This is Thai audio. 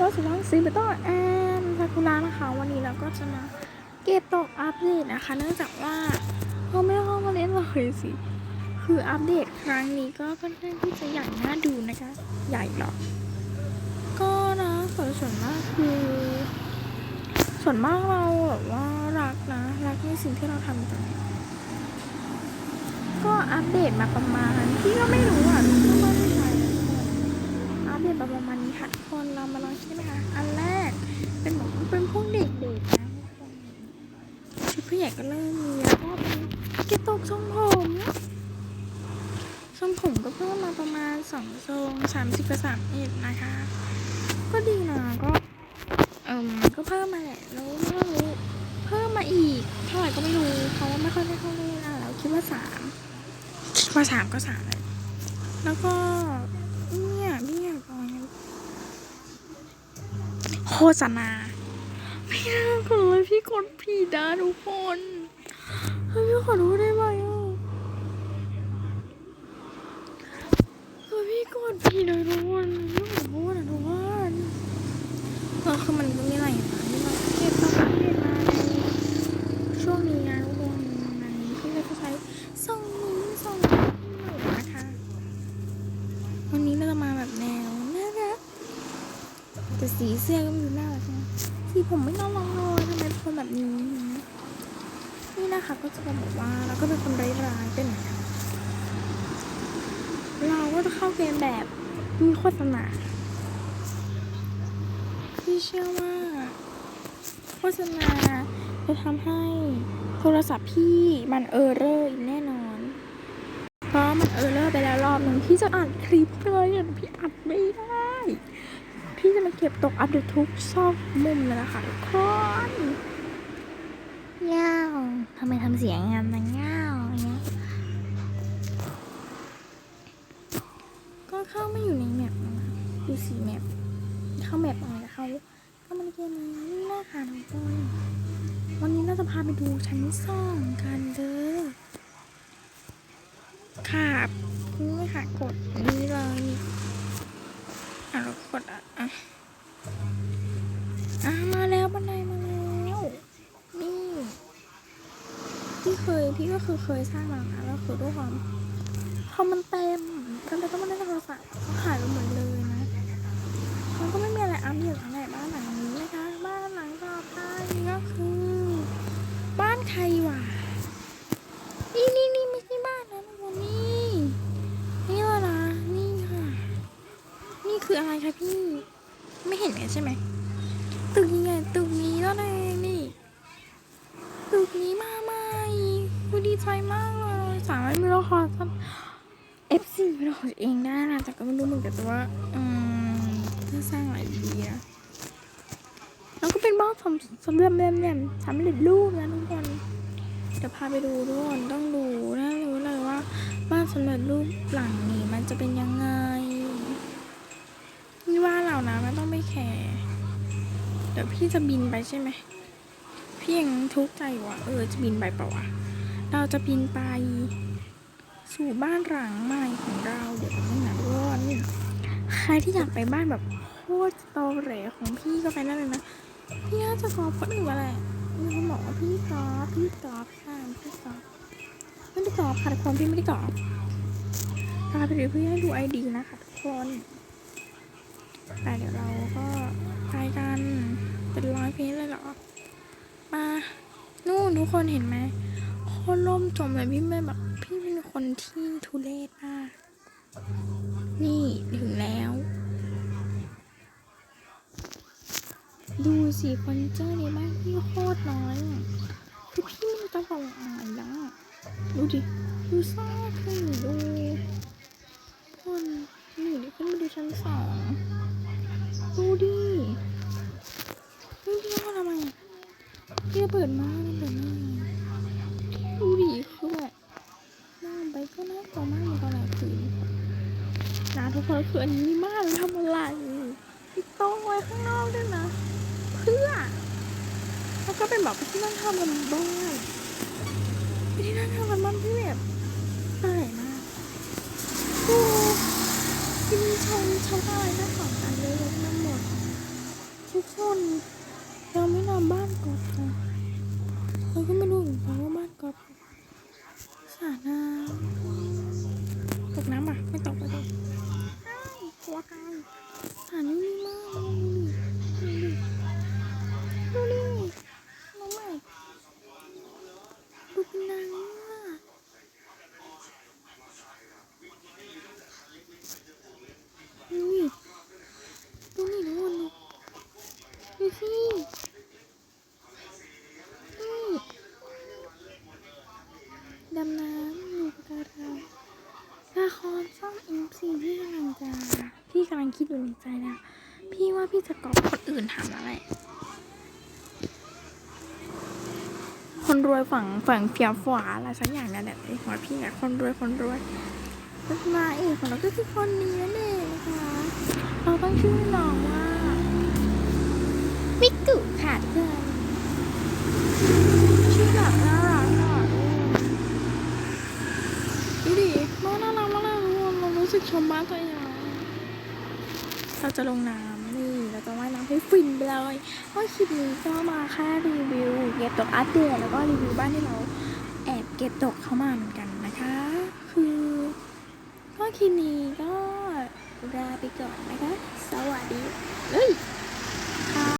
ต้อนรับสู่ช่องซีเบโต้แอนซากุระนะคะ วันนี้เราก็จะมาเก็บตกอัปเดตนะคะ เนื่องจากว่าเราไม่ได้เข้ามาเล่นเลยสิ คืออัปเดตครั้งนี้ก็ค่อนข้างที่จะใหญ่น่าดูนะคะ ใหญ่หรอก็นะส่วนส่วนมากคือ ส่วนมากเราแบบว่ารักนะ รักในสิ่งที่เราทำกันก็อัปเดตมาประมาณ พี่ก็ไม่รู้อะ เดตมาประมาณนี้ค่ะทุกคนเรามาลองคิดนะคะ อันแรกเป็นแบบเป็นพวกเด็กๆนะชุดผู้ใหญ่ก็เริ่มมีแล้วก็เป็นเก็บตกทรงผมทรงผมก็เพิ่มมาประมาณสองทรงสามสิบกับสามเอ็ดนะคะ ก็ดีนะก็เออมันก็เพิ่มมาแหละแล้วไม่รู้เพิ่มมาอีกเท่าไหร่ก็ไม่รู้เพราะว่าไม่ค่อยได้เข้าเล่นอะเราคิดว่าสามคิดว่าสามก็สามเลยแล้วก็เนี่ยพี่อยาก โฆษณาพี่น่ากดเลยพี่กดผิดนะทุกคนพี่ขอโทษได้ไหมอะพี่กดผิดเลยทุกคนพี่ขอโทษนะทุกคน ก็คือมันก็มีอะไรอย่างนะที่เราเก็บต้องอัปเดตมาในช่วงนี้นะทุกคนอันนี้พี่ก็จะใช้ส่งนี้ส่งนี้หนูนะคะ วันนี้เราจะมาแบบแนวน่ารักแต่ สีเสื้อก็ไมีน่ารักนะสีผมไม่น่ารักเลยทำไมเป็นคนแบบนี้ นี่นะคะก็จะบอกว่าเราก็เป็นคนร้ายเป็นเหมือนกันเราก็จะเข้าเกมแบบมีโฆษณาพี่เชื่อว่าโฆษณาจะทำให้โทรศัพท์พี่มันเออร์เรอร์อีกแน่นอน เพราะมันเออร์เรอร์ไปแล้วรอบหนึ่งพี่จะอัดคลิปเลยพี่อัดไม่ได้ พี่จะมาเก็บตกอัปเดตทุกซอกมุมเลยนะคะทุกคนเง่าทำไมทำเสียงงานนะเง่าอย่เงี้ยก็เข้าไม่อยู่ในแมปนะดูสีแมปเข้าแมปอะไรเขาก็มันเกมนี้นี่นะคะทุกคนวันนี้เราจะพาไปดูชั้นสองกันเด้อค่ะนี่ค่ะกดนี้เลย อะเรากดอะอะอะมาแล้วบันไดมาแล้วนี่พี่เคยพี่ก็คือเคยสร้างมาแล้วแล้วคือด้วยความพอมันเต็มก็เลยต้องมาเล่นโทรศัพท์ก็หายไปหมดเลยนะมันก็ไม่มีอะไรอัปเดตอะไรบ้านหลังนี้นะคะ บ้านหลังต่อไปก็คือ บ้านใครวะนี่นี่นี่ไม่ใช่บ้านนะทุกคนนี่นี่แล้วนะนี่ค่ะ นี่คืออะไรคะพี่ ไม่เห็นกัน ใช่ไหมตึกยังไงตึกนี้แล้วเองนี่ตึกนี้มาใหม่กูดีใจมากเลยสามารถมีละครสัก F4 เป็นของเองได้นะแต่ก็ไม่รู้เหมือนกันแต่ว่าอืมจะสร้างอะไรดีนะแล้วก็เป็นบ้านสำสำเร็จเรียมๆสำเร็จรูปนะทุกคนเดี๋ยวพาไปดูทุกคนต้องดูนะรู้เลยว่าบ้านสำเร็จรูปหลังนี้มันจะเป็นยังไงนี่ว่าเรานะไม่ต้องไปแคร์เดี๋ยวพี่จะบินไปใช่ไหม พี่ยังทุกข์ใจว่าเออจะบินไปเปล่าวะ เราจะบินไป สู่บ้านหลังใหม่ของเราเดี๋ยวนี้นะทุกคนใครที่อยากไปบ้านแบบโคตรโตเหรของพี่ก็ไปนั่นเลยนะพี่น่าจะกอบคนอื่นมาแหละมีคนบอกว่าพี่กอบพี่กอบค่ะพี่กอบไม่ได้กอบค่ะทุกคนพี่ไม่ได้กอบพาไปดูเพื่อให้ดูไอดีนะคะทุกคนแต่เดี๋ยวเราก็ไปกัน เป็นร้อยเพจเลยเหรอ มา นู่นทุกคนเห็นไหมโคตรล่มจมเลยพี่ไม่แบบพี่เป็นคนที่ทุเรศมาก นี่ถึงแล้ว ดูสิเฟอนเจอในบ้านพี่โคตรน้อยคือพี่มันจะบอกอ่านแล้วอะดูดิ ดูซ่ากเลยดูคนนี่เดี๋ยวขึ้นมาดูชั้นสองดูดิดูดิว่าทำไมอะพี่จะ เปิดมาเปิดมาดูดิคือแบบนั่งไปก็น่ากลัวมากในตอนไหนคืนนะทุกคนคืออันนี้มากทำอะไรพี่โต๊ะไว้ข้างนอกด้วยนะ เพื่อแล้วก็เป็นแบบที่นั่งทำกันบ้านเป็นที่นั่งทำกันบ้านที่แบบใหญ่มากโอ้ที่มีชมชมอะไรทั้งสองอันเลยทั้งหมด ทุกคนเราไม่นอนบ้านกอบค่ะ กำลังคิดอยู่ในใจนะพี่ว่าพี่จะกอบคนอื่นทำอะไร คนรวยฝั่งฝั่งเฟียฝาอะไรสักอย่างนั่นแหละไอ้หัวพี่อะคนรวยคนรวยสมาเอกของเราก็คือคนนี้นั่นเองนะคะเราต้องชื่อน้องว่ามิกุค่ะทุกคนชื่อแบบน่ารักอะดูดิน้องน่ารักมากเลยรู้สึกชมบ้านตัวเอง เราจะลงน้ำนี่เราจะว่ายน้ำให้ฟินไปเลยก็คลิปนี้ก็มาแค่รีวิวเก็บตกอัปเดตแล้วก็รีวิวบ้านที่เราแอบเก็บตกเข้ามาเหมือนกันนะคะ คือก็คลิปนี้ก็ลาไปก่อนนะคะ สวัสดีเฮ้ย